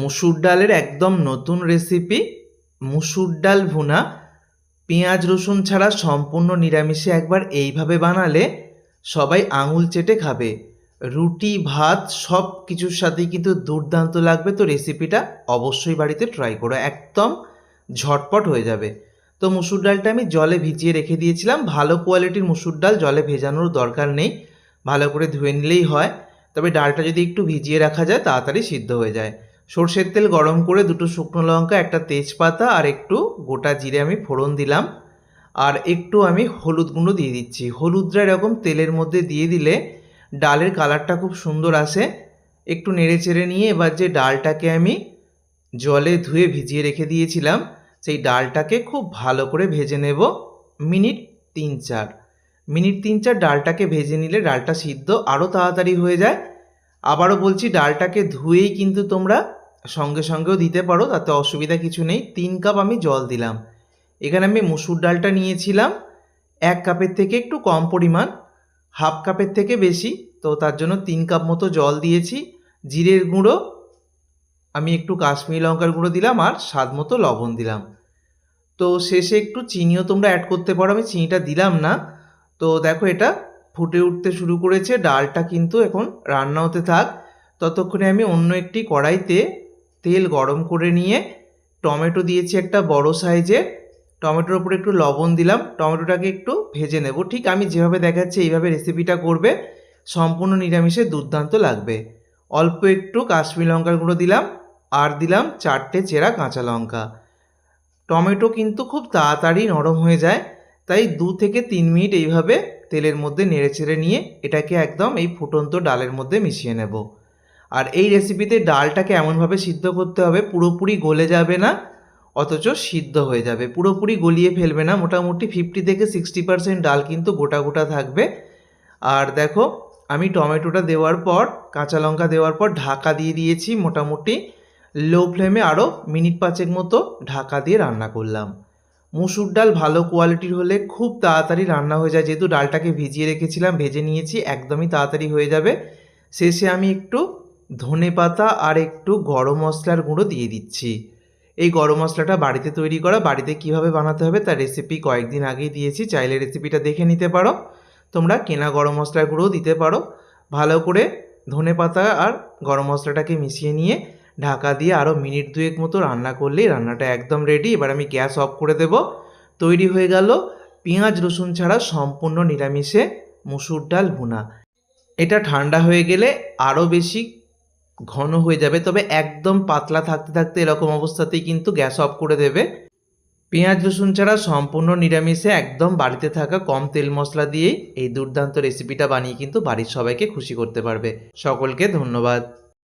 মুসুর ডালের একদম নতুন রেসিপি মুসুর ডাল ভুনা, পেঁয়াজ রসুন ছাড়া সম্পূর্ণ নিরামিষে একবার এইভাবে বানালে সবাই আঙুল চেটে খাবে। রুটি, ভাত সব কিছুর সাথেই কিন্তু দুর্দান্ত লাগবে তো রেসিপিটা অবশ্যই বাড়িতে ট্রাই করো, একদম ঝটপট হয়ে যাবে। তো মুসুর ডালটা আমি জলে ভিজিয়ে রেখে দিয়েছিলাম। ভালো কোয়ালিটির মুসুর ডাল জলে ভেজানোর দরকার নেই। ভালো করে ধুয়ে নিলেই হয়। তবে ডালটা যদি একটু ভিজিয়ে রাখা যায়, তাড়াতাড়ি সিদ্ধ হয়ে যায়। সর্ষের তেল গরম করে দুটো শুকনো লঙ্কা, একটা তেজপাতা আর একটু গোটা জিরে আমি ফোড়ন দিলাম। আর একটু আমি হলুদ গুঁড়ো দিয়ে দিচ্ছি। হলুদটা এরকম তেলের মধ্যে দিয়ে দিলে ডালের কালারটা খুব সুন্দর আসে। একটু নেড়ে চেড়ে নিয়ে এবার যে ডালটাকে আমি জলে ধুয়ে ভিজিয়ে রেখে দিয়েছিলাম, সেই ডালটাকে খুব ভালো করে ভেজে নেব। মিনিট তিন চার। মিনিট তিন চার ডালটাকে ভেজে নিলে ডালটা সিদ্ধ আরও তাড়াতাড়ি হয়ে যায়। আবারও বলছি, ডালটাকে ধুয়েই কিন্তু তোমরা সঙ্গে সঙ্গেও দিতে পারো, তাতে অসুবিধা কিছু নেই। তিন কাপ আমি জল দিলাম। এখানে আমি মুসুর ডালটা নিয়েছিলাম। এক কাপের থেকে একটু কম পরিমাণ, হাফ কাপের থেকে বেশি। তো তার জন্য তিন কাপ মতো জল দিয়েছি। জিরের গুঁড়ো, আমি একটু কাশ্মীরি লঙ্কার গুঁড়ো দিলাম আর স্বাদ মতো লবণ দিলাম। তো শেষে একটু চিনিও তোমরা অ্যাড করতে পারো, আমি চিনিটা দিলাম না। তো দেখো এটা ফুটে উঠতে শুরু করেছে, ডালটা কিন্তু এখন রান্না হতে থাক। ততক্ষণে আমি অন্য একটি কড়াইতে তেল গরম করে নিয়ে টমেটো দিয়েছি একটা বড় সাইজের টমেটোর উপরে একটু লবণ দিলাম। টমেটোটাকে একটু ভেজে নেব। ঠিক আমি যেভাবে দেখাচ্ছি, এইভাবে রেসিপিটা করবে। সম্পূর্ণ নিরামিষে দুর্দান্ত লাগবে। অল্প একটু কাশ্মীর লঙ্কার গুঁড়ো দিলাম। আর দিলাম চারটে চেরা কাঁচা লঙ্কা। টমেটো কিন্তু খুব তাড়াতাড়ি নরম হয়ে যায়। তাই দু থেকে তিন মিনিট এইভাবে তেলের মধ্যে নেড়ে চেড়ে নিয়ে এটাকে একদম এই ফুটন্ত ডালের মধ্যে মিশিয়ে নেব। আর এই রেসিপিতে ডালটাকে এমনভাবে সিদ্ধ করতে হবে, পুরোপুরি গলে যাবে না, অথচ সিদ্ধ হয়ে যাবে। পুরোপুরি গলিয়ে ফেলবে না, মোটামুটি ফিফটি থেকে সিক্সটি পার্সেন্ট ডাল কিন্তু গোটা গোটা থাকবে। আর দেখো, আমি টমেটোটা দেওয়ার পর, কাঁচা লঙ্কা দেওয়ার পর ঢাকা দিয়ে দিয়েছি মোটামুটি। লো ফ্লেমে আরও মিনিট পাঁচেক মতো ঢাকা দিয়ে রান্না করলাম। মুসুর ডাল ভালো কোয়ালিটির হলে খুব তাড়াতাড়ি রান্না হয়ে যায়। যেহেতু ডালটাকে ভিজিয়ে রেখেছিলাম, ভেজে নিয়েছি, একদমই তাড়াতাড়ি হয়ে যাবে। শেষে আমি একটু ধনে পাতা আর একটু গরম মশলার গুঁড়ো দিয়ে দিচ্ছি। এই গরম মশলাটা বাড়িতে তৈরি করা, বাড়িতে কীভাবে বানাতে হবে তার রেসিপি কয়েকদিন আগেই দিয়েছি। চাইলে রেসিপিটা দেখে নিতে পারো। তোমরা কেনা গরম মশলার গুঁড়োও দিতে পারো। ভালো করে ধনে পাতা আর গরম মশলাটাকে মিশিয়ে নিয়ে ঢাকা দিয়ে আরও মিনিট দুয়েক মতো রান্না করলেই রান্নাটা একদম রেডি এবার আমি গ্যাস অফ করে দেব। তৈরি হয়ে গেল পেঁয়াজ, রসুন ছাড়া সম্পূর্ণ নিরামিষে মুসুর ডাল ভুনা। এটা ঠান্ডা হয়ে গেলে আরও বেশি ঘন হয়ে যাবে, তবে একদম পাতলা থাকতে থাকতে এরকম অবস্থাতেই কিন্তু গ্যাস অফ করে দেবে। পেঁয়াজ, রসুন ছাড়া সম্পূর্ণ নিরামিষে একদম বাড়িতে থাকা কম তেল মশলা দিয়েই এই দুর্দান্ত রেসিপিটা বানিয়ে কিন্তু বাড়ির সবাইকে খুশি করতে পারবে। সকলকে ধন্যবাদ।